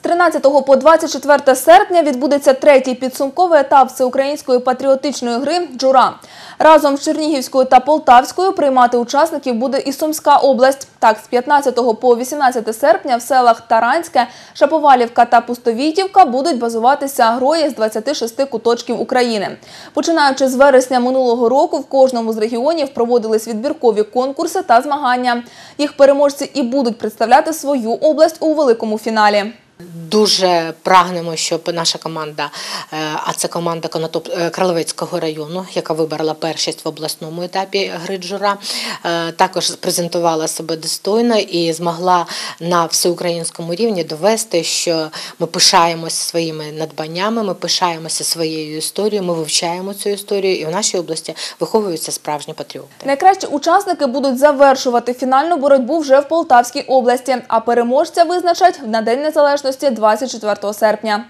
13 по 24 серпня відбудеться третій підсумковий етап всеукраїнської патріотичної гри «Джура». Разом з Чернігівською та Полтавською приймати учасників буде і Сумська область. Так, з 15 по 18 серпня в селах Таранське, Шаповалівка та Пустовітівка будуть базуватися грої з 26 куточків України. Починаючи з вересня минулого року, в кожному з регіонів проводились відбіркові конкурси та змагання. Їх переможці і будуть представляти свою область у великому фіналі. Дуже прагнемо, щоб наша команда, е, а це команда Конотоп е, Кралевицького району, яка вибрала першість в обласному етапі гри «Джура», е, також презентувала себе достойно і змогла на всеукраїнському рівні довести, що ми пишаємося своїми надбаннями, ми пишаємося своєю історією, ми вивчаємо цю історію, і в нашій області виховуються справжні патріоти. Найкращі учасники будуть завершувати фінальну боротьбу вже в Полтавській області, а переможця визначать на День Незалежності 24 серпня.